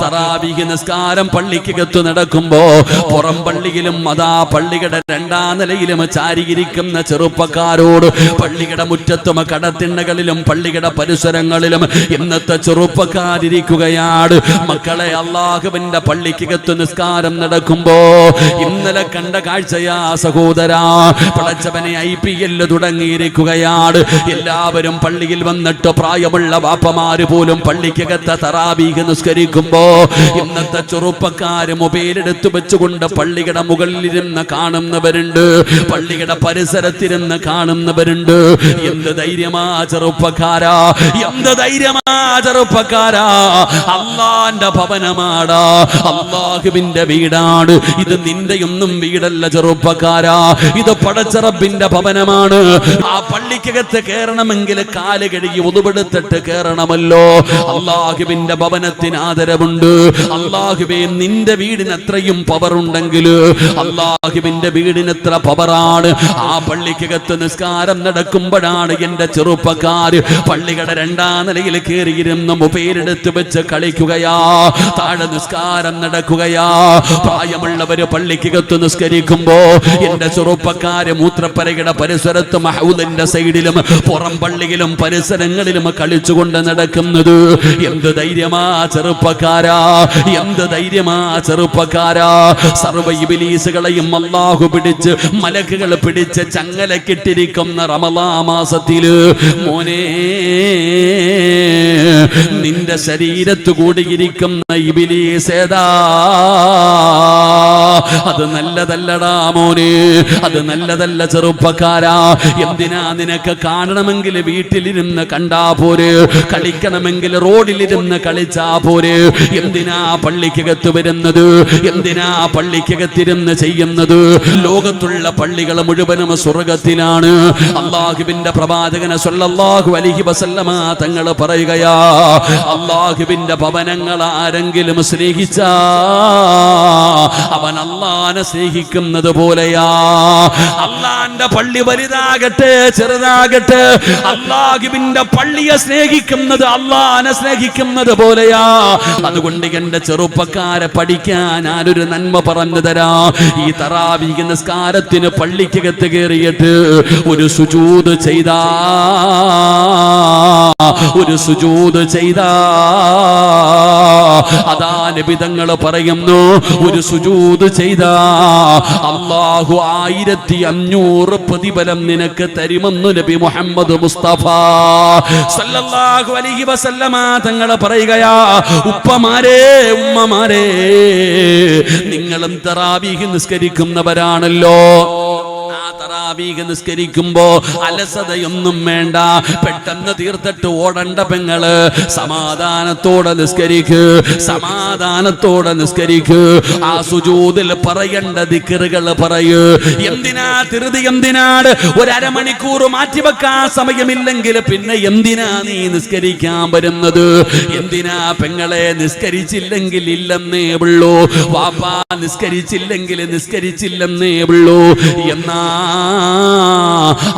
തറാവിഹ് നിസ്കാരം പള്ളിക്കകത്തു നടക്കുമ്പോ പുറം പള്ളിയിലും അതാ പള്ളിയുടെ രണ്ടാം നിലയിലും ചാരിയിരിക്കുന്ന ചെറുപ്പക്കാരോട് പള്ളിയുടെ മുറ്റത്തും കടത്തിണ്ണകളിലും പള്ളിയുടെ പരിസരങ്ങളിലും ഇന്നത്തെ ചെറുപ്പക്കാരിരിക്കുകയാണ്. മക്കളെ അള്ളാഹുവിന്റെ പള്ളിക്കകത്ത് നിസ്കാരം നടക്കുമ്പോ ഇന്നലെ കണ്ട കാഴ്ചയാ സഹോദരാ പടച്ചവനെ ഐ പി എല്ല് തുടങ്ങിയിരിക്കുകയാണ്. എല്ലാവരും പള്ളിയിൽ വന്നിട്ട് പ്രായമുള്ള വാപ്പമാര് പോലും പള്ളിക്കകത്ത് തറാബീഹ് നിസ്കരിക്കുമ്പോ ഇന്നത്തെ ചെറുപ്പക്കാര് മൊബൈൽ എടുത്തു വെച്ചുകൊണ്ട് പള്ളിയുടെ മുകളിലിരുന്ന് കാണുന്നവരുണ്ട്. പള്ളിയുടെ പരിസരത്തിരുന്ന് കാണുന്നവരുണ്ട്. എന്ത് ധൈര്യമാ ചെറുപ്പക്കാരാ? എന്ത് ധൈര്യമാ ചെറുപ്പക്കാരാ? അള്ളാന്റെ ഭവനമാടാ. അള്ളാഹുവിന്റെ വീടാണ്. ഇത് നിന്റെയൊന്നും വീടല്ല ചെറുപ്പക്കാരാ. ഇത് പടച്ചറബിന്റെ ഭവനമാണ്. ആ പള്ളിക്കകത്ത് കയറണമെങ്കിൽ കാൽ കഴുകി ഉതുപെടുത്തിട്ട് കയറണമല്ലോ അള്ളാഹുവിന്റെ ഭവനത്തിന് ആദരവുണ്ട് അള്ളാഹുബേ നിന്റെ വീടിന് അത്രയും പവർ ഉണ്ടെങ്കിൽ അള്ളാഹുബിന്റെ വീടിന് എത്ര പവറാണ് ആ പള്ളിക്കകത്ത് നിസ്കാരം നടക്കുമ്പോഴാണ് എന്റെ ചെറുപ്പക്കാര് പള്ളികളുടെ രണ്ടാം നിലയിൽ കയറിയിരുന്ന് മൊബൈലെടുത്ത് വെച്ച് കളിക്കുകയാ. താഴെ നിസ്കാരം നടക്കുകയാ. പ്രായമുള്ളവര് പള്ളിക്കകത്ത് നിസ്കരിക്കുമ്പോ എന്റെ ചെറുപ്പക്കാര് മൂത്രപ്പരയുടെ പരിസരത്ത് മഹൂദിന്റെ സൈഡിലും പുറം പള്ളിയിലും പരിസരങ്ങളിലും കളിച്ചുകൊണ്ട് നടക്കുന്നത്. എന്ത് ധൈര്യമാ ചെറുപ്പക്കാരാ എന്ത് ധൈര്യമാ ചെറുപ്പക്കാരാ. സർവ ഇബിലീസുകളെയും അള്ളാഹു പിടിച്ച് മലക്കുകൾ പിടിച്ച് ചങ്ങലക്കിട്ടിരിക്കുന്ന റമലാ മാസത്തിൽ മോനെ നിന്റെ ശരീരത്ത് കൂടിയിരിക്കുന്ന ഇബിലീസേതാ അത് നല്ലതല്ലടാ മോനെ അത് നല്ലതല്ല ചെറുപ്പക്കാരാ. എന്തിനാ നിനക്ക് കാണണമെങ്കിൽ വീട്ടിലിരുന്ന് കണ്ടാ പോരെ കളിക്കണമെങ്കിൽ റോഡിലിരുന്ന് കളിച്ചാ പോര്. എന്തിനാ പള്ളിക്കകത്ത് വരുന്നത്? എന്തിനാ പള്ളിക്കകത്തിരുന്ന് ചെയ്യുന്നത്? ലോകത്തുള്ള പള്ളികൾ മുഴുവനും സ്വർഗത്തിലാണ്. അള്ളാഹുവിന്റെ പ്രവാചകനെ സല്ലല്ലാഹു അലിഹി വസല്ലമ തങ്ങൾ പറയുകയാ അള്ളാഹുവിന്റെ ഭവനങ്ങൾ ആരെങ്കിലും സ്നേഹിച്ച അവൻ അള്ളാനെ സ്നേഹിക്കുന്നത് പോലെയാ. അള്ളാന്റെ പള്ളി വലുതാകട്ടെ ചെറുതാകട്ടെ അള്ളാഹുവിന്റെ പള്ളിയെ സ്നേഹിക്കുന്നത് അള്ളാനെ സ്നേഹിക്കുന്നത് പോലെയാ. അതുകൊണ്ട് എന്റെ ചെറുപ്പക്കാരെ പഠിക്കാൻ ഞാനൊരു നന്മ പറഞ്ഞു തരാ. ഈ തറാവി നിസ്കാരത്തിന് പള്ളിക്കകത്ത് കയറിയിട്ട് ഒരു സുജൂത് ചെയ്താ. ഒരു സുജൂത് ചെയ്ത. അതാ നബിതങ്ങൾ പറയുന്നു ഒരു സുജൂത് ചെയ്ത. അള്ളാഹു ആയിരത്തി അഞ്ഞൂറ് പ്രതിഫലം നിനക്ക് തരുമെന്ന് നബി മുഹമ്മദ് മുസ്തഫ. സല്ലല്ലാഹു അലൈഹി വസല്ലമ തങ്ങൾ പറയുകയാ ഉപ്പമാരെ ഉമ്മമാരെ നിങ്ങളും തറാവീഹ് നിസ്കരിക്കുന്നവരാണല്ലോ. ആ തറാവീഹ് നിസ്കരിക്കുമ്പോ അലസതയൊന്നും വേണ്ട. പെട്ടെന്ന് തീർത്തിട്ട് ഓടണ്ട പെങ്ങൾ. സമാധാനത്തോടെ നിസ്കരിക്ക്. സമാധാനത്തോടെ നിസ്കരിക്ക്. ആ സുജൂതിൽ പറയേണ്ട ദിക്കറുകൾ പറയൂ. എന്തിനാ തിരുതി എന്തിനാണ് ഒരു അരമണിക്കൂർ മാറ്റിവെക്കാൻ സമയമില്ലെങ്കിൽ പിന്നെ എന്തിനാ നീ നിസ്കരിക്കാൻ വരുന്നത്? എന്തിനാ പെങ്ങളെ നിസ്കരിച്ചില്ലെങ്കിൽ ഇല്ലെന്നേ ഉള്ളൂ? വാപ്പാ നിസ്കരിച്ചില്ലെങ്കിൽ നിസ്കരിച്ചില്ലെന്നേ ഉള്ളൂ. എന്നാ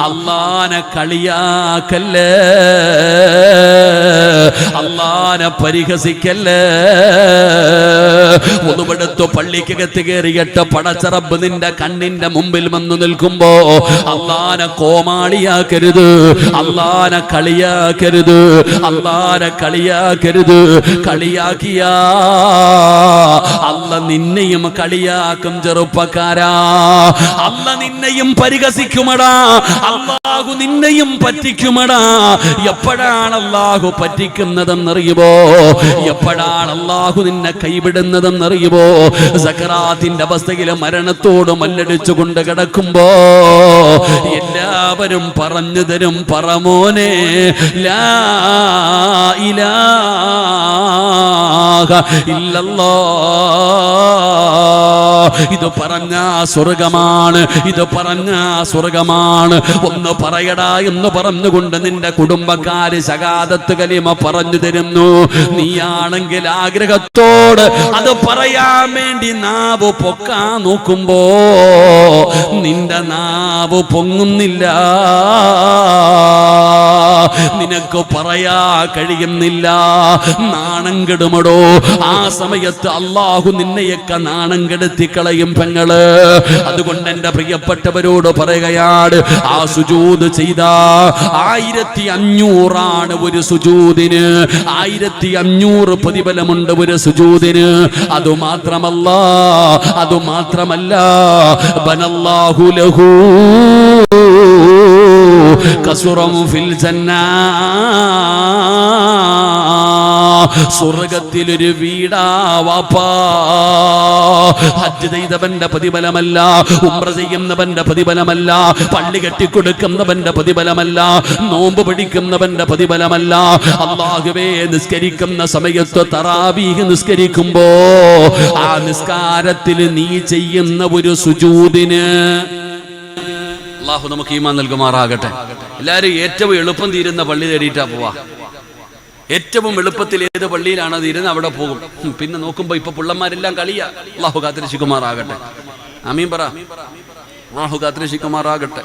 അള്ളാനെ കളിയാക്കല്ലേ? അള്ളാനെ പരിഹസിക്കല്ലേ? ഒന്നുപെടുത്തു പള്ളിക്കകത്ത് കയറിയിട്ട് പടച്ചറബ് നിന്റെ കണ്ണിന്റെ മുമ്പിൽ വന്നു നിൽക്കുമ്പോ അള്ളാനെ കോമാളിയാക്കരുത് അള്ളാനെ കളിയാക്കരുത് അള്ളാനെ കളിയാക്കരുത്. കളിയാക്കിയാ അല്ല നിന്നെയും കളിയാക്കും ചെറുപ്പക്കാരാ. അല്ല നിന്നെയും പരിഹസിക്കുമടാ അള്ളാഹു നിന്നെയും പറ്റിക്കുമടാ. എപ്പോഴാണ് അള്ളാഹു പറ്റിക്കുന്നതെന്നറിയുമോ? എപ്പോഴാണ് അള്ളാഹു നിന്നെ കൈവിടുന്നതെന്നറിയുമോ? സക്കറാത്തിന്റെ അവസ്ഥയിൽ മരണത്തോട് മല്ലടിച്ചു കൊണ്ട് കിടക്കുമ്പോ എല്ലാവരും പറഞ്ഞു തരും പറമോനെ ലാ ഇലാഹ ഇത് പറഞ്ഞ സ്വർഗമാണ് ഇത് പറഞ്ഞ സ്വർഗമാണ്. ഒന്ന് പറയടാ എന്ന് പറഞ്ഞുകൊണ്ട് നിന്റെ കുടുംബക്കാര് ശകാദത്ത് കലിമ പറഞ്ഞു തരുന്നു. നീയാണെങ്കിൽ ആഗ്രഹത്തോട് അത് പറയാൻ വേണ്ടി നാവ് പൊക്കാൻ നോക്കുമ്പോ നിന്റെ നാവ് പൊങ്ങുന്നില്ല. നിനക്ക് പറയാ കഴിയുന്നില്ല. നാണം കെടുമടോ. ആ സമയത്ത് അള്ളാഹു നിന്നെയൊക്കെ നാണം കെടുത്തി കളയും പെങ്ങൾ. അതുകൊണ്ട് എന്റെ പ്രിയപ്പെട്ടവരോട് പറയുകയാണ് ആ സുജൂത് ചെയ്ത. ആയിരത്തി അഞ്ഞൂറാണ് ഒരു സുജൂതിന്. ആയിരത്തി അഞ്ഞൂറ് പ്രതിഫലമുണ്ട് ഒരു സുജൂതിന്. അത് മാത്രമല്ല അത് മാത്രമല്ല. ബനല്ലാഹു ലഹു കസുറം ഫിൽ ജന്നാ. സ്വർഗത്തിലൊരു വീടാ വാപ്പാ. ഹജ്ജ് പ്രതിഫലമല്ല ഉമ്ര ചെയ്യുന്നവന്റെ പ്രതിഫലമല്ല പള്ളി കെട്ടിക്കൊടുക്കുന്നവന്റെ പ്രതിഫലമല്ല നോമ്പ് പിടിക്കുന്നവന്റെ പ്രതിഫലമല്ല. അള്ളാഹുവേ നിസ്കരിക്കുന്ന സമയത്ത് തറാവീഹ് നിസ്കരിക്കുമ്പോ ആ നിസ്കാരത്തിൽ നീ ചെയ്യുന്ന ഒരു സുജൂദിന് അള്ളാഹു നമുക്ക് ഈമാൻ നൽകുമാറാകട്ടെ. എല്ലാവരും ഏറ്റവും എളുപ്പം തീരുന്ന പള്ളി തേടിയിട്ടാ പോവാ. ഏറ്റവും എളുപ്പത്തിൽ ഏത് പള്ളിയിലാണ് തീരുന്നത് അവിടെ പോകും. പിന്നെ നോക്കുമ്പോ ഇപ്പൊ പിള്ളന്മാരെല്ലാം കളിയാ. അള്ളാഹു കാത്തിരശിക്കുമാറാകട്ടെ അമീൻ പറ. അള്ളാഹു കാത്തിരശിക്കുമാറാകട്ടെ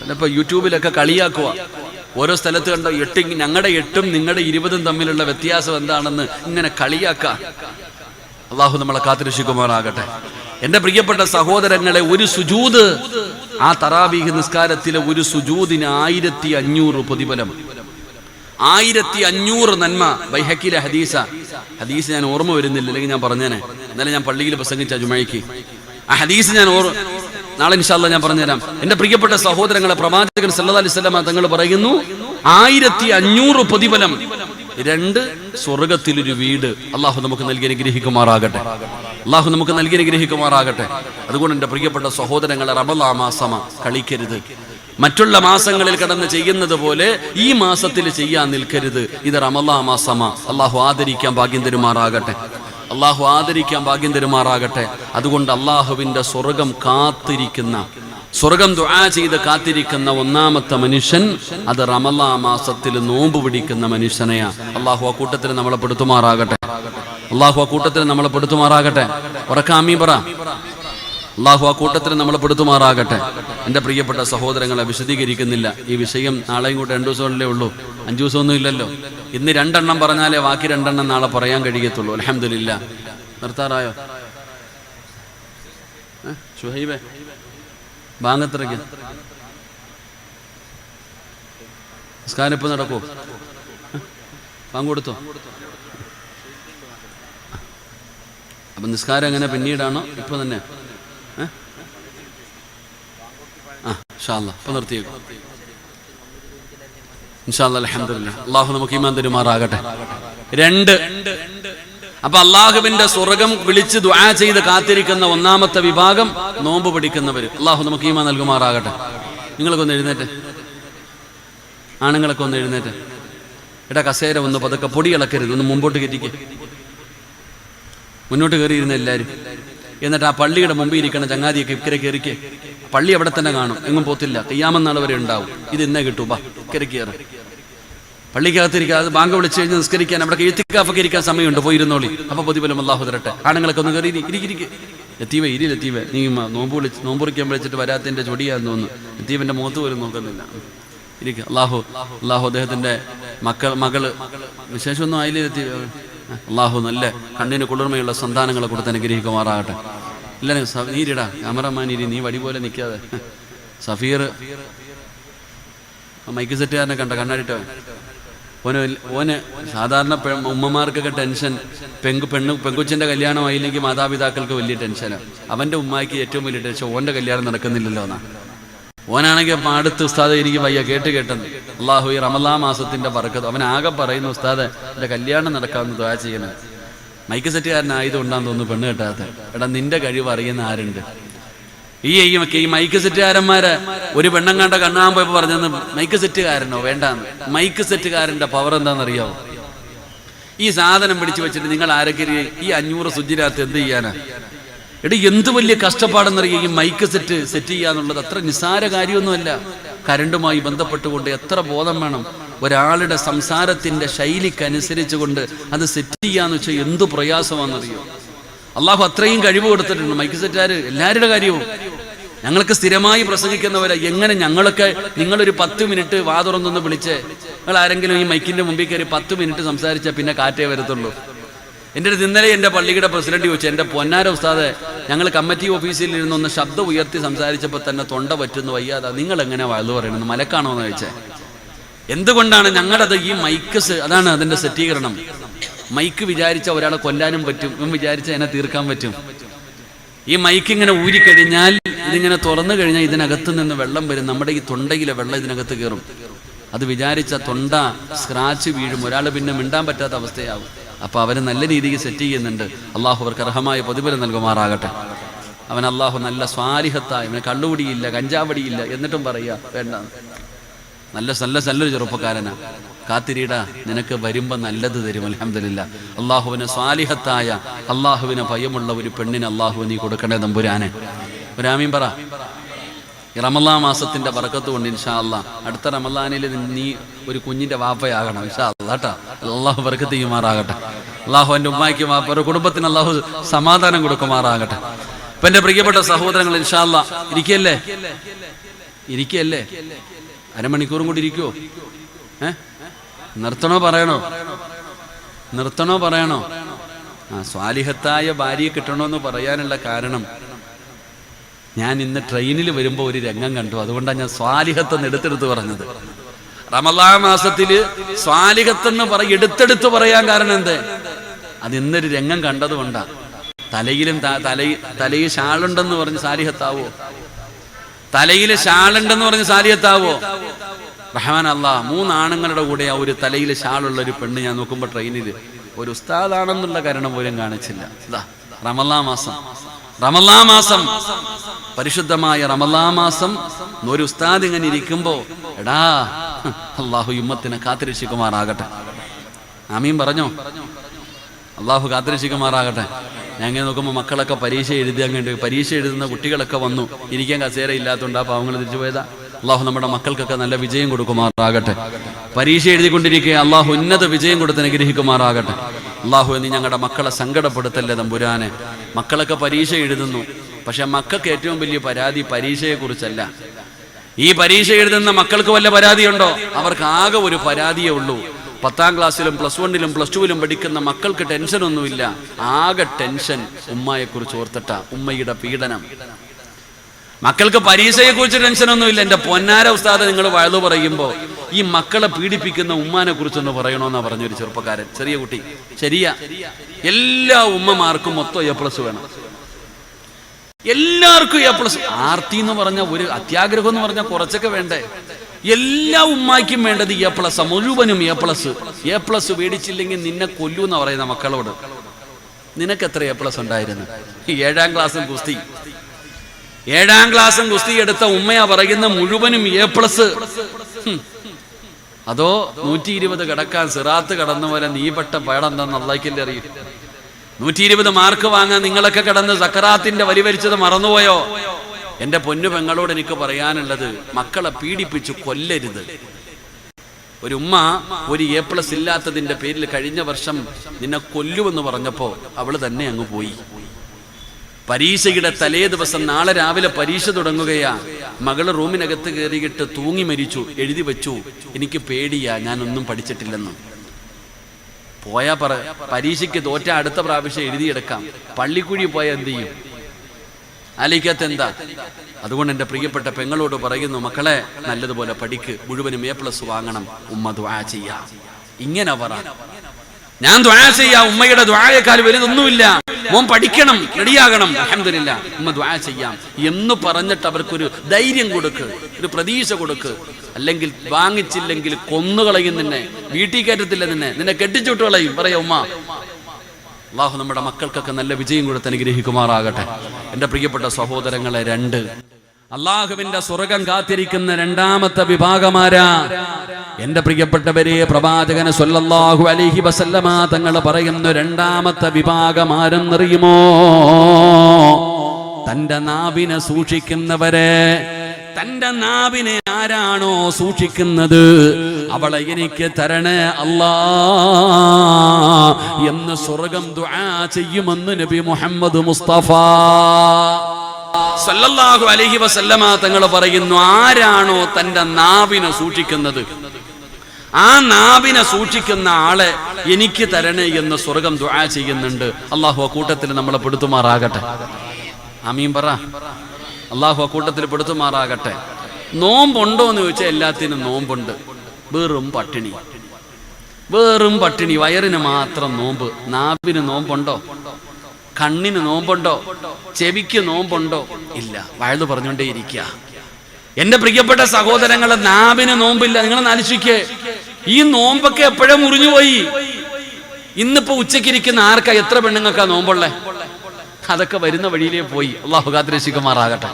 ചിലപ്പോ യൂട്യൂബിലൊക്കെ കളിയാക്കുക ഓരോ സ്ഥലത്ത് കണ്ട എട്ട് ഞങ്ങളുടെ എട്ടും നിങ്ങളുടെ ഇരുപതും തമ്മിലുള്ള വ്യത്യാസം എന്താണെന്ന് ഇങ്ങനെ കളിയാക്ക. അള്ളാഹു നമ്മളെ കാത്തിരക്ഷിക്കുമാറാകട്ടെ. എന്റെ പ്രിയപ്പെട്ട സഹോദരങ്ങളെ ഒരു സുജൂത്. ആ തറാബീഹ് നിസ്കാരത്തിലെ ഒരു സുജൂതിന് ആയിരത്തി അഞ്ഞൂറ് പ്രതിഫലം. ആയിരത്തി അഞ്ഞൂറ് നന്മ. ബൈഹക്കിലെ ഹദീസ. ഹദീസ് ഞാൻ ഓർമ്മ വരുന്നില്ല അല്ലെങ്കിൽ ഞാൻ പറഞ്ഞേനെ. ഇന്നലെ ഞാൻ പള്ളിയിൽ പ്രസംഗിച്ച ജുമഴയ്ക്ക് ആ ഹദീസ് ഞാൻ ഓർ നാളെ ഇൻഷാല്ല ഞാൻ പറഞ്ഞുതരാം. എന്റെ പ്രിയപ്പെട്ട സഹോദരങ്ങളെ പ്രവാചകൻ സല്ലല്ലാഹു അലൈഹി തങ്ങൾ പറയുന്നു ആയിരത്തി അഞ്ഞൂറ് പ്രതിഫലം. രണ്ട് സ്വർഗത്തിലൊരു വീട് അള്ളാഹു നമുക്ക് നൽകി അനുഗ്രഹിക്കുമാറാകട്ടെ. അള്ളാഹു നമുക്ക് നൽകി അനുഗ്രഹിക്കുമാറാകട്ടെ. അതുകൊണ്ട് എന്റെ പ്രിയപ്പെട്ട സഹോദരങ്ങളെ റബലാ മാസമ കളിക്കരുത്. മറ്റുള്ള മാസങ്ങളിൽ കടന്ന് ചെയ്യുന്നത് പോലെ ഈ മാസത്തിൽ ചെയ്യാൻ നിൽക്കരുത്. ഇത് റമലാ മാസമ. അള്ളാഹു ആദരിക്കാൻ ഭാഗ്യം തരുമാറാകട്ടെ. അള്ളാഹു ആദരിക്കാൻ ഭാഗ്യം തരുമാറാകട്ടെ. അതുകൊണ്ട് അള്ളാഹുവിന്റെ സ്വർഗം കാത്തിരിക്കുന്ന സ്വർഗം ദുആ ചെയ്ത് കാത്തിരിക്കുന്ന ഒന്നാമത്തെ മനുഷ്യൻ അത് റമലാ മാസത്തിൽ നോമ്പ് പിടിക്കുന്ന മനുഷ്യനെയാ. അള്ളാഹു ആ കൂട്ടത്തിൽ നമ്മളെ പെടുത്തുമാറാകട്ടെ. അള്ളാഹു ആ കൂട്ടത്തിൽ നമ്മളെ പെടുത്തുമാറാകട്ടെ. ഉറക്കാമീ പറ. അള്ളാഹു ആ കൂട്ടത്തിൽ നമ്മളെ പെടുത്തുമാറാകട്ടെ. എന്റെ പ്രിയപ്പെട്ട സഹോദരങ്ങളെ വിശദീകരിക്കുന്നില്ല. ഈ വിഷയം നാളെയും കൂടെ രണ്ടു ദിവസമല്ലേ ഉള്ളൂ. അഞ്ചു ദിവസമൊന്നും ഇല്ലല്ലോ. ഇന്ന് രണ്ടെണ്ണം പറഞ്ഞാലേ ബാക്കി രണ്ടെണ്ണം നാളെ പറയാൻ കഴിയത്തുള്ളൂ. അലഹമില്ല നിർത്താറായോ? ഷുഹൈബേ ബാങ്കത്രയ്ക്ക് നിസ്കാരം ഇപ്പം നടക്കൂ ബാങ്ക് കൊടുത്തോ അപ്പൊ നിസ്കാരം എങ്ങനെ പിന്നീടാണോ? ഇപ്പൊ തന്നെ ഏ? ആ അപ്പം നിർത്തിയേക്കും. ഇൻഷാല്ല അലഹമില്ല അള്ളാഹു നമുക്ക് ഈമാൻ തരുമാറാകട്ടെ. രണ്ട് അപ്പൊ അള്ളാഹുവിന്റെ സ്വർഗം വിളിച്ച് ദ്വാ ചെയ്ത് കാത്തിരിക്കുന്ന ഒന്നാമത്തെ വിഭാഗം നോമ്പ് പിടിക്കുന്നവർ അള്ളാഹു നമുക്ക് ഈമാ നൽകുമാറാകട്ടെ. നിങ്ങൾക്കൊന്ന് എഴുന്നേറ്റ്. ആണുങ്ങളൊക്കെ ഒന്ന് എഴുന്നേറ്റ്. എടാ കസേര ഒന്ന് പതുക്കെ പൊടി ഇളക്കരുത്. ഒന്ന് മുമ്പോട്ട് കയറ്റിക്ക്. മുന്നോട്ട് കയറിയിരുന്ന എല്ലാവരും എന്നിട്ട് ആ പള്ളിയുടെ മുമ്പിൽ ഇരിക്കണ ചങ്ങാതിയൊക്കെ ഇക്കരെ കയറിക്ക്. പള്ളി അവിടെ തന്നെ കാണും. എങ്ങും പോത്തില്ല. കയ്യാമെന്നാൾ വരെ ഉണ്ടാവും. ഇത് ഇന്നേ കിട്ടൂ. ബാ കിരക്കിയറ് കയറി പള്ളിക്കകത്തിരിക്കാതെ ബാങ്ക് വിളിച്ചു കഴിഞ്ഞ് നിസ്കരിക്കാൻ അവിടെ എഴുത്തിക്കാഫൊക്കെ ഇരിക്കാൻ സമയമുണ്ട്. പോയിരുന്നോളി. അപ്പൊ പ്രതിഫലം അള്ളാഹു തരട്ടെ. ആണുങ്ങളൊക്കെ ഒന്ന് കയറി ഇരിക്കിരിക്കെ എത്തീവ ഇരി എത്തീവ നീ നോമ്പ് വിളിച്ച് നോമ്പ് വിളിക്കാൻ വിളിച്ചിട്ട് വരാത്തതിന്റെ ചൊടിയാന്ന് തോന്നുന്നു. എത്തീവന്റെ മുഖത്ത് പോലും നോക്കുന്നില്ല. ഇരിക്കുക അള്ളാഹു അള്ളാഹു അദ്ദേഹത്തിന്റെ മക്കൾ മകൾ. വിശേഷമൊന്നും ആയില്ലേ അള്ളാഹു നല്ല കണ്ണിന് കുളിർമയുള്ള സന്താനങ്ങളെ കൊടുത്ത് അനുഗ്രഹിക്കുമാറാകട്ടെ. ഇല്ല നീരിടാ ക്യാമറമാൻ ഇരി നീ വടി പോലെ നിൽക്കാതെ സഫീർ മൈക്ക് സെറ്റ് സെറ്റുകാരനെ കണ്ട കണ്ണാടിട്ടോ ഓന് ഓന് സാധാരണ ഉമ്മമാർക്കൊക്കെ ടെൻഷൻ പെങ്ക് പെണ്ണ് പെങ്കുച്ചിന്റെ കല്യാണം ആയില്ലെങ്കിൽ മാതാപിതാക്കൾക്ക് വലിയ ടെൻഷനാണ് അവന്റെ ഉമ്മായിക്ക് ഏറ്റവും വലിയ ടെൻഷൻ ഓന്റെ കല്യാണം നടക്കുന്നില്ലല്ലോ എന്നാ. ഓനാണെങ്കിൽ അടുത്ത് ഉസ്താദ് എനിക്ക് വയ്യ കേട്ട് കേട്ടെന്ന്. അള്ളാഹു ഈ റമലാ മാസത്തിന്റെ പറക്കത്ത് അവൻ ആകെ പറയുന്നു ഉസ്താദ് എന്റെ കല്യാണം നടക്കാമെന്ന് ദ്വാ ചെയ്യണേ. മൈക്ക് സെറ്റുകാരനായതുകൊണ്ടാന്ന് തോന്നുന്നു പെണ്ണ് കെട്ടാത്ത. എടാ നിന്റെ കഴിവ് അറിയുന്ന ആരുണ്ട്? ഈ ഈ മൈക്ക് സെറ്റുകാരന്മാര് ഒരു പെണ്ണം കണ്ട കണ്ണാൻ പോയപ്പോ പറഞ്ഞെന്ന് മൈക്ക് സെറ്റുകാരനോ? വേണ്ടാന്ന്. മൈക്ക് സെറ്റുകാരന്റെ പവർ എന്താണെന്നറിയാവോ ഈ സാധനം പിടിച്ചു വെച്ചിട്ട് നിങ്ങൾ ആരൊക്കെ ഈ അഞ്ഞൂറ് സുജിരാത്ത് എന്ത് ചെയ്യാനാ? എടി എന്ത് വലിയ കഷ്ടപ്പാടെന്നറിയ ഈ മൈക്ക് സെറ്റ് സെറ്റ് ചെയ്യാന്നുള്ളത്? അത്ര നിസ്സാര കാര്യമൊന്നുമല്ല. കരണ്ടുമായി ബന്ധപ്പെട്ടുകൊണ്ട് എത്ര ബോധം വേണം? ഒരാളുടെ സംസാരത്തിന്റെ ശൈലിക്കനുസരിച്ചുകൊണ്ട് അത് സെറ്റ് ചെയ്യാന്ന് വെച്ചാൽ എന്ത് പ്രയാസമാണെന്നറിയോ? അള്ളാഹു അത്രയും കഴിവ് കൊടുത്തിട്ടുണ്ട്. മൈക്ക് സെറ്റാര് എല്ലാവരുടെ കാര്യവും. ഞങ്ങൾക്ക് സ്ഥിരമായി പ്രസംഗിക്കുന്നവരെ എങ്ങനെ ഞങ്ങളൊക്കെ നിങ്ങളൊരു പത്ത് മിനിറ്റ് വാതുറന്നൊന്ന് വിളിച്ച്? നിങ്ങൾ ആരെങ്കിലും ഈ മൈക്കിന്റെ മുമ്പിൽ കയറി പത്ത് മിനിറ്റ് സംസാരിച്ചാൽ പിന്നെ കാറ്റേ വരത്തുള്ളൂ. എന്റെ അടുത്ത് ഇന്നലെ എന്റെ പള്ളിയുടെ പ്രസിഡന്റ് ചോദിച്ചു എന്റെ പൊന്നാര ഉസ്താദ് ഞങ്ങൾ കമ്മിറ്റി ഓഫീസിൽ ഇരുന്ന് ഒന്ന് ശബ്ദം ഉയർത്തി സംസാരിച്ചപ്പോൾ തന്നെ തൊണ്ട പറ്റുന്നു വയ്യാതെ. നിങ്ങൾ എങ്ങനെ വഴുതു പറയണമെന്ന് മലക്കാണോ എന്ന് ചോദിച്ചേ. എന്തുകൊണ്ടാണ് ഞങ്ങളത് ഈ മൈക്കസ് അതാണ് അതിന്റെ സെറ്റീകരണം മൈക്ക് വിചാരിച്ച ഒരാളെ കൊല്ലാനും പറ്റും ഇവൻ വിചാരിച്ച എന്നെ തീർക്കാൻ പറ്റും. ഈ മൈക്ക് ഇങ്ങനെ ഊരിക്കഴിഞ്ഞാൽ ഇതിങ്ങനെ തുറന്നു കഴിഞ്ഞാൽ ഇതിനകത്ത് നിന്ന് വെള്ളം വരും. നമ്മുടെ ഈ തൊണ്ടയിലെ വെള്ളം ഇതിനകത്ത് കയറും. അത് വിചാരിച്ച തൊണ്ട സ്ക്രാച്ച് വീഴും. ഒരാൾ പിന്നെ മിണ്ടാൻ പറ്റാത്ത അവസ്ഥയാവും. അപ്പൊ അവന് നല്ല രീതിക്ക് സെറ്റ് ചെയ്യുന്നുണ്ട്. അള്ളാഹു അവർക്ക് അർഹമായ പ്രതിഫലം നൽകുമാറാകട്ടെ. അവൻ അള്ളാഹു നല്ല സ്വാരിഹത്തായ അവന് കള്ളുപിടിയില്ല കഞ്ചാവടിയില്ല എന്നിട്ടും പറയുക വേണ്ട. നല്ല നല്ല നല്ലൊരു ചെറുപ്പക്കാരനാ. കാത്തിരീട നിനക്ക് വരുമ്പോ നല്ലത് തരും അലഹമില്ല അള്ളാഹുവിന് സ്വാലിഹത്തായ അള്ളാഹുവിന് ഭയമുള്ള ഒരു പെണ്ണിന് അള്ളാഹു നീ കൊടുക്കണേ നമ്പുരാനെ. ഒരാമീൻ പറ. റമല്ലാ മാസത്തിന്റെ ബറക്കത്ത് കൊണ്ട് ഇൻഷാ അല്ലാ അടുത്ത റമല്ലാനിൽ നീ ഒരു കുഞ്ഞിന്റെ വാപ്പയാകണം ഇൻഷാ അല്ലാ കേട്ടോ? അള്ളാഹു ബറക്കത്ത് ചെയ്യുമാറാകട്ടെ. അള്ളാഹു എന്റെ ഉമ്മായിക്ക് ആ ഒരു കുടുംബത്തിന് അള്ളാഹു സമാധാനം കൊടുക്കുമാറാകട്ടെ. ഇപ്പൊ എന്റെ പ്രിയപ്പെട്ട സഹോദരങ്ങൾ ഇൻഷാല്ല ഇരിക്കല്ലേ ഇരിക്കല്ലേ അരമണിക്കൂറും കൂടി ഇരിക്കുവോ? ഏ? നിർത്തണോ പറയണോ? നിർത്തണോ പറയണോ? ആ സ്വാലിഹത്തായ ഭാര്യയെ കിട്ടണമെന്ന് പറയാനുള്ള കാരണം ഞാൻ ഇന്ന് ട്രെയിനിൽ വരുമ്പോൾ ഒരു രംഗം കണ്ടു. അതുകൊണ്ടാണ് ഞാൻ സ്വാലിഹത്തെന്ന് എടുത്തെടുത്ത് പറഞ്ഞത്. റമലാ മാസത്തിൽ സ്വാലിഹത്തെന്ന് പറ എടുത്തെടുത്ത് പറയാൻ കാരണം എന്തേ? അത് ഇന്നൊരു രംഗം കണ്ടതുകൊണ്ടാ തലയിലും തലയിൽ തലയിൽ ഷാളുണ്ടെന്ന് പറഞ്ഞ് സാലിഹത്താവോ തലയിൽ ഷാളുണ്ടെന്ന് പറഞ്ഞ് സാലിഹത്താവോ റഹ്മാൻ അള്ളാ മൂന്നാണുങ്ങളുടെ കൂടെ ആ ഒരു തലയിൽ ഷാളുള്ള ഒരു പെണ്ണ് ഞാൻ നോക്കുമ്പോൾ ട്രെയിനിൽ ഒരു ഉസ്താദാണെന്നുള്ള കാരണം പോലും കാണിച്ചില്ല. റമല്ലാ മാസം. റമല്ലാ മാസം. പരിശുദ്ധമായ റമല്ലാ മാസം. ഒരു ഉസ്താദ് ഇങ്ങനെ ഇരിക്കുമ്പോ എടാ അള്ളാഹു യുമ്മത്തിനെ കാത്തിരക്ഷിക്കുമാറാകട്ടെ. ആമീൻ പറഞ്ഞോ? അള്ളാഹു കാത്തിരക്ഷിക്കുമാറാകട്ടെ. ഞാൻ ഇങ്ങനെ നോക്കുമ്പോൾ മക്കളൊക്കെ പരീക്ഷ എഴുതി വേണ്ടി പരീക്ഷ എഴുതുന്ന കുട്ടികളൊക്കെ വന്നു. ഇരിക്കാൻ കസേര ഇല്ലാത്തതുകൊണ്ട് ആ പാവങ്ങൾ തിരിച്ചു പോയതാ. അള്ളാഹു നമ്മുടെ മക്കൾക്കൊക്കെ നല്ല വിജയം കൊടുക്കുമാറാകട്ടെ. പരീക്ഷ എഴുതിക്കൊണ്ടിരിക്കുക അള്ളാഹു ഉന്നത വിജയം കൊടുത്ത് അനുഗ്രഹിക്കുമാറാകട്ടെ. അള്ളാഹു എന്ന് ഞങ്ങളുടെ മക്കളെ സങ്കടപ്പെടുത്തല്ലേ തമ്പുരാനെ. മക്കളൊക്കെ പരീക്ഷ എഴുതുന്നു. പക്ഷെ മക്കൾക്ക് ഏറ്റവും വലിയ പരാതി പരീക്ഷയെക്കുറിച്ചല്ല. ഈ പരീക്ഷ എഴുതുന്ന മക്കൾക്ക് വല്ല പരാതിയുണ്ടോ? അവർക്ക് ആകെ ഒരു പരാതിയേ ഉള്ളൂ. പത്താം ക്ലാസ്സിലും പ്ലസ് വണ്ണിലും പ്ലസ് ടുവിലും പഠിക്കുന്ന മക്കൾക്ക് ടെൻഷൻ ഒന്നുമില്ല ആകെ ടെൻഷൻ ഉമ്മയെ കുറിച്ച് ഓർത്തിട്ട ഉമ്മയുടെ പീഡനം. മക്കൾക്ക് പരീക്ഷയെ കുറിച്ച് ടെൻഷനൊന്നുമില്ല. എന്റെ പൊന്നാര ഉസ്താദ് നിങ്ങൾ വഴുതു പറയുമ്പോ ഈ മക്കളെ പീഡിപ്പിക്കുന്ന ഉമ്മാനെ കുറിച്ചൊന്ന് പറയണമെന്നാ പറഞ്ഞൊരു ചെറുപ്പക്കാരൻ. ചെറിയ കുട്ടി. ശരിയാ എല്ലാ ഉമ്മമാർക്കും മൊത്തം എ പ്ലസ് വേണം. എല്ലാവർക്കും എ പ്ലസ് ആർത്തി എന്ന് പറഞ്ഞ ഒരു അത്യാഗ്രഹം എന്ന് പറഞ്ഞാൽ കുറച്ചൊക്കെ വേണ്ടേ? എല്ലാ ഉമ്മായ്ക്കും വേണ്ടത് എ പ്ലസ് മുഴുവനും എ പ്ലസ് എ പ്ലസ് മേടിച്ചില്ലെങ്കിൽ നിന്നെ കൊല്ലൂ എന്ന് പറയുന്ന മക്കളോട്. നിനക്ക് എത്ര എ പ്ലസ് ഉണ്ടായിരുന്നു? ഏഴാം ക്ലാസ്സും ഗുസ്തി. ഏഴാം ക്ലാസ്സും ഗുസ്തി എടുത്ത ഉമ്മയാ പറയുന്ന മുഴുവനും എ പ്ലസ് അതോ നൂറ്റി ഇരുപത് കിടക്കാൻ സിറാത്ത് കടന്ന പോലെ നീപ്പെട്ട പാടെന്താന്ന് അള്ളാഹിക്കല്ലേ അറിയും? നൂറ്റി ഇരുപത് മാർക്ക് വാങ്ങാൻ നിങ്ങളൊക്കെ കിടന്ന് സക്കറാത്തിന്റെ വലിവരിച്ചത് മറന്നുപോയോ? എന്റെ പൊന്നു പെങ്ങളോട് എനിക്ക് പറയാനുള്ളത് മക്കളെ പീഡിപ്പിച്ചു കൊല്ലരുത്. ഒരു ഉമ്മ ഒരു എ പ്ലസ് ഇല്ലാത്തതിന്റെ പേരിൽ കഴിഞ്ഞ വർഷം നിന്നെ കൊല്ലുമെന്ന് പറഞ്ഞപ്പോ അവൾ തന്നെ അങ്ങ് പോയി. പരീക്ഷയുടെ തലേ ദിവസം നാളെ രാവിലെ പരീക്ഷ തുടങ്ങുകയാ. മകൾ റൂമിനകത്ത് കയറിയിട്ട് തൂങ്ങി മരിച്ചു എഴുതി വെച്ചു. എനിക്ക് പേടിയാ ഞാനൊന്നും പഠിച്ചിട്ടില്ലെന്ന്. പോയാ പറ പരീക്ഷയ്ക്ക് തോറ്റ അടുത്ത പ്രാവശ്യം എഴുതിയെടുക്കാം. പള്ളിക്കുഴി പോയാൽ എന്ത് ചെയ്യും? ആലോചിക്കാത്ത എന്താ അതുകൊണ്ട് എന്റെ പ്രിയപ്പെട്ട പെങ്ങളോട് പറയുന്നു മക്കളെ നല്ലതുപോലെ പഠിക്ക്. മുഴുവനും എ പ്ലസ് വാങ്ങണം. ഉമ്മ ദ്വാ ചെയ്യാം. ഇങ്ങനെ പറ. ഞാൻ ദ്വാ ചെയ്യാം ഉമ്മയുടെ ദ്വാരയേക്കാൾ വലുതൊന്നുമില്ല. മോൻ പഠിക്കണം റെഡിയാകണം. അഹമ്മദില്ല ഉമ്മ ദ്വാ ചെയ്യാം. എന്ന് പറഞ്ഞിട്ട് അവർക്കൊരു ധൈര്യം കൊടുക്ക് ഒരു പ്രതീക്ഷ കൊടുക്ക്. അല്ലെങ്കിൽ വാങ്ങിച്ചില്ലെങ്കിൽ കൊന്നുകളയും നിന്നെ. വീട്ടിൽ കയറ്റത്തില്ല നിന്നെ. നിന്നെ കെട്ടിച്ചുവിട്ട് കളയും. പറയാ ഉമ്മ. അള്ളാഹു നമ്മുടെ മക്കൾക്കൊക്കെ നല്ല വിജയം കൊടുത്ത് അനുഗ്രഹിക്കുമാറാകട്ടെ. എന്റെ പ്രിയപ്പെട്ട സഹോദരങ്ങളെ രണ്ട്. അള്ളാഹുവിന്റെ സ്വർഗം കാത്തിരിക്കുന്ന രണ്ടാമത്തെ വിഭാഗമാരാ എന്റെ പ്രിയപ്പെട്ടവരെ പ്രവാചകന് സല്ലല്ലാഹു അലൈഹി വസല്ലമ തങ്ങൾ പറയുന്ന രണ്ടാമത്തെ വിഭാഗം ആരെന്നറിയുമോ തന്റെ നാവിനെ സൂക്ഷിക്കുന്നവരെ തന്റെ നാവിനെ ആരാണോ സൂക്ഷിക്കുന്നത്? അവളെ എനിക്ക് തരണേ അല്ലാ എന്ന് സ്വർഗം ദുആ ചെയ്യുമെന്ന് നബി മുഹമ്മദ് മുസ്തഫ സല്ലല്ലാഹു അലൈഹി വസല്ലമ തങ്ങൾ പറയുന്നു ആരാണോ തന്റെ നാവിനെ സൂക്ഷിക്കുന്നത്? ആ നാവിനെ സൂക്ഷിക്കുന്ന ആളെ എനിക്ക് തരണേ എന്ന് സ്വർഗം ദുആ ചെയ്യുന്നുണ്ട്. അള്ളാഹു കൂട്ടത്തിൽ നമ്മളെ പെടുത്തുമാറാകട്ടെ. അമീൻ പറ. അള്ളാഹു കൂട്ടത്തിൽ പെടുത്തുമാറാകട്ടെ. നോമ്പുണ്ടോ എന്ന് ചോദിച്ചാൽ എല്ലാത്തിനും നോമ്പുണ്ട്. വെറും പട്ടിണി. വെറും പട്ടിണി. വയറിന് മാത്രം നോമ്പ്. നാവിന് നോമ്പുണ്ടോ? കണ്ണിന് നോമ്പുണ്ടോ? ചെവിക്ക് നോമ്പുണ്ടോ? ഇല്ല. വയത് പറഞ്ഞുകൊണ്ടേ ഇരിക്കുക എന്റെ പ്രിയപ്പെട്ട സഹോദരങ്ങളെ നാവിന് നോമ്പില്ല. നിങ്ങൾ ആലോചിക്കേ. ഈ നോമ്പൊക്കെ എപ്പോഴേ മുറിഞ്ഞു പോയി? ഇന്നിപ്പോ ഉച്ചയ്ക്ക് ഇരിക്കുന്ന ആർക്കാ എത്ര പെണ്ണുങ്ങൾക്കാ നോമ്പുള്ളേ? അതൊക്കെ വരുന്ന വഴിയിലേ പോയി. അള്ളാഹു കാത്തിരശിക്കുമാറാകട്ടെ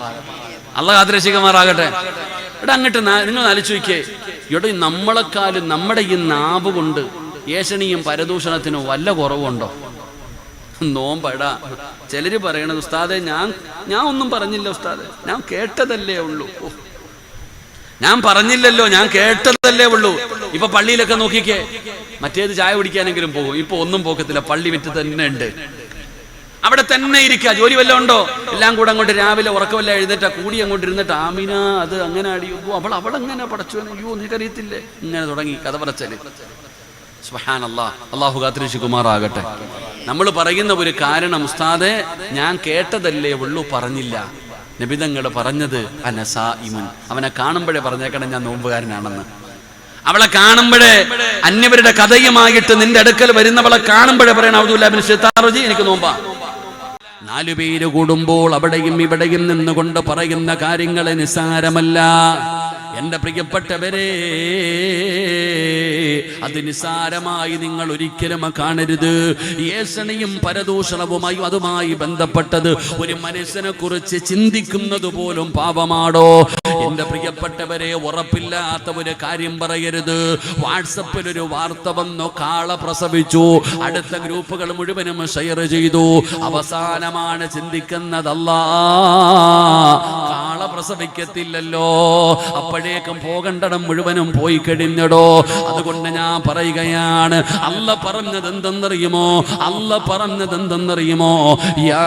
അള്ളാഹ് കാത്തിരശിക്കുമാറാകട്ടെ ഇവിടെ അങ്ങോട്ട് നിങ്ങൾ ആലോചിക്കേ ഇവിടെ നമ്മളെക്കാളും നമ്മുടെ ഈ നാവ് കൊണ്ട് ഏഷണിയും പരദൂഷണത്തിനും വല്ല കുറവുണ്ടോ? നോമ്പടാ ചിലര് പറയണത് ഉസ്താദെ ഞാൻ ഞാൻ ഒന്നും പറഞ്ഞില്ല ഉസ്താദെ. ഞാൻ കേട്ടതല്ലേ ഉള്ളൂ. ഞാൻ പറഞ്ഞില്ലല്ലോ ഞാൻ കേട്ടതല്ലേ ഉള്ളൂ. ഇപ്പൊ പള്ളിയിലൊക്കെ നോക്കിക്കേ. മറ്റേത് ചായ കുടിക്കാനെങ്കിലും പോകും. ഇപ്പൊ ഒന്നും പോക്കത്തില്ല. പള്ളി വിറ്റ് തന്നെ ഉണ്ട്. അവിടെ തന്നെ ഇരിക്കുക ജോലി വല്ലതും ഉണ്ടോ? എല്ലാം കൂടെ അങ്ങോട്ട് രാവിലെ ഉറക്കമല്ല എഴുന്നേറ്റാ. കൂടി അങ്ങോട്ട് ഇരുന്നിട്ട് ആമിന അത് അങ്ങനെ അടി. അവൾ അവൾ അങ്ങനെ പടച്ചു അയ്യോ നിനക്കറിയത്തില്ലേ? ഇങ്ങനെ തുടങ്ങി കഥ പറച്ചൽ. സുബ്ഹാനല്ലാ. അള്ളാഹു കുമാറാകട്ടെ നമ്മൾ പറയുന്ന ഒരു കാരണം ഉസ്താദെ ഞാൻ കേട്ടതല്ലേ ഉള്ളൂ പറഞ്ഞില്ല. നബിതങ്ങൾ പറഞ്ഞത് അനസാ ഇമുൻ അവനെ കാണുമ്പോഴേ പറഞ്ഞേക്കണം ഞാൻ നോമ്പുകാരനാണെന്ന്. അവളെ കാണുമ്പോഴേ അന്യവരുടെ കഥയുമായിട്ട് നിന്റെ അടുക്കൽ വരുന്നവളെ കാണുമ്പോഴേ പറയണം അബ്ദുല്ലാബിൻ ഷിത്താറുജി എനിക്ക് നോമ്പാ. നാലു പേര് കൂടുമ്പോൾ അവിടെയും ഇവിടെയും നിന്നുകൊണ്ട് പറയുന്ന കാര്യങ്ങളെ നിസ്സാരമല്ല. എന്റെ പ്രിയപ്പെട്ടവരെ അത് സാരമായി നിങ്ങൾ ഒരിക്കലും കാണരുത്. ഏഷണയും പരദൂഷണവുമായി അതുമായി ബന്ധപ്പെട്ടത് ഒരു മനുഷ്യനെ കുറിച്ച് ചിന്തിക്കുന്നത് പോലും പാപമാടോ എന്റെ പ്രിയപ്പെട്ടവരെ ഉറപ്പില്ലാത്ത ഒരു കാര്യം പറയരുത്. വാട്സപ്പിൽ ഒരു വാർത്ത വന്നു കാള പ്രസവിച്ചു. അടുത്ത ഗ്രൂപ്പുകൾ മുഴുവനും ഷെയർ ചെയ്തു. അവസാനമാണ് ചിന്തിക്കുന്നതല്ല കാള പ്രസവിക്കത്തില്ലല്ലോ അപ്പോഴേക്കും പോകണ്ടടം മുഴുവനും പോയി കഴിഞ്ഞടോ അതുകൊണ്ട് ഞാൻ പറയുകയാണ് അല്ല പറഞ്ഞത് എന്തെന്നറിയുമോ അല്ല പറഞ്ഞത് എന്തെന്നറിയുമോ യാ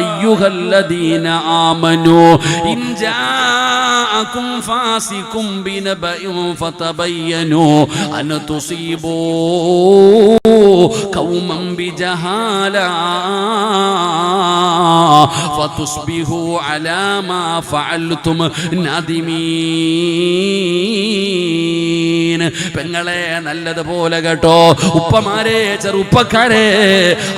അയ്യുഹല്ലദീന ആമനു ഇൻ ജാഅകും ഫാസികും ബിനബഇൻ ഫതബയ്യനു അൻ തുസീബൂ قوما بجهالة ഫതുസ്ബിഹു അലാ മാ ഫഅൽതും നദിമീൻ. പെങ്ങളെ നല്ലതുപോലെ കേട്ടോ. ഉപ്പമാരെ ചെറുപ്പക്കാരെ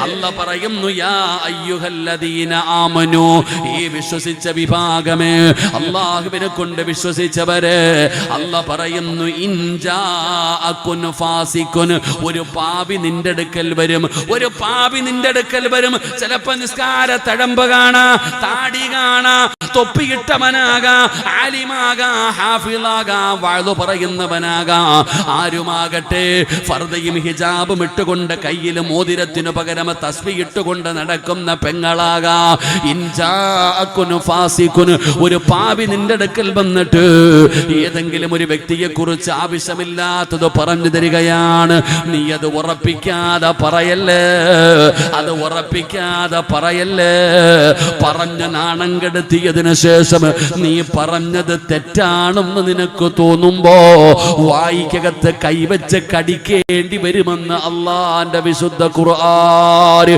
അല്ല പറയുന്നു യാ അയ്യുഹല്ലദീന ആമനു. ഈ വിശ്വസിച്ച വിഭാഗമേ അള്ളാഹുവിനെ കൊണ്ട് വിശ്വസിച്ചവരെ അല്ല പറയുന്നു ഇൻജാ ഫാസിക്കുൻ ഒരു പാപി നിന്റെ അടുക്കൽ വരും. ഒരു പാപി നിന്റെ അടുക്കൽ വരും. ചിലപ്പോ നിസ്കാര തഴമ്പുകാരൻ കാണാ താടി കാണാ തൊപ്പിയിട്ടവനാകാ ആലിമാകാ ഹാഫിളാകാ വാഴു പറയുന്നവനാകാ. ആരുമാകട്ടെ ഫർദയും ഹിജാബും ഇട്ടുകൊണ്ട് കയ്യിൽ മോതിരത്തിനു പകരം തസ്വി ഇട്ടുകൊണ്ട് നടക്കുന്ന പെങ്ങളാകാ. ഒരു പാവി നിന്റെ അടുക്കൽ വന്നിട്ട് ഏതെങ്കിലും ഒരു വ്യക്തിയെ കുറിച്ച് ആവശ്യമില്ലാത്തത് പറഞ്ഞു തരികയാണ്. നീ അത് ഉറപ്പിക്കാതെ പറയല്ലേ? അത് ഉറപ്പിക്കാതെ പറയല്ലേ? പറഞ്ഞ നാണം കെടുത്തിയതിനു ശേഷം നീ പറഞ്ഞത് തെറ്റാണെന്ന് നിനക്ക് തോന്നുമ്പോ വായിക്കകത്ത് കൈവച്ച് കടിക്കേണ്ടി വരുമെന്ന് അള്ളാന്റെ വിശുദ്ധ ഖുർആൻ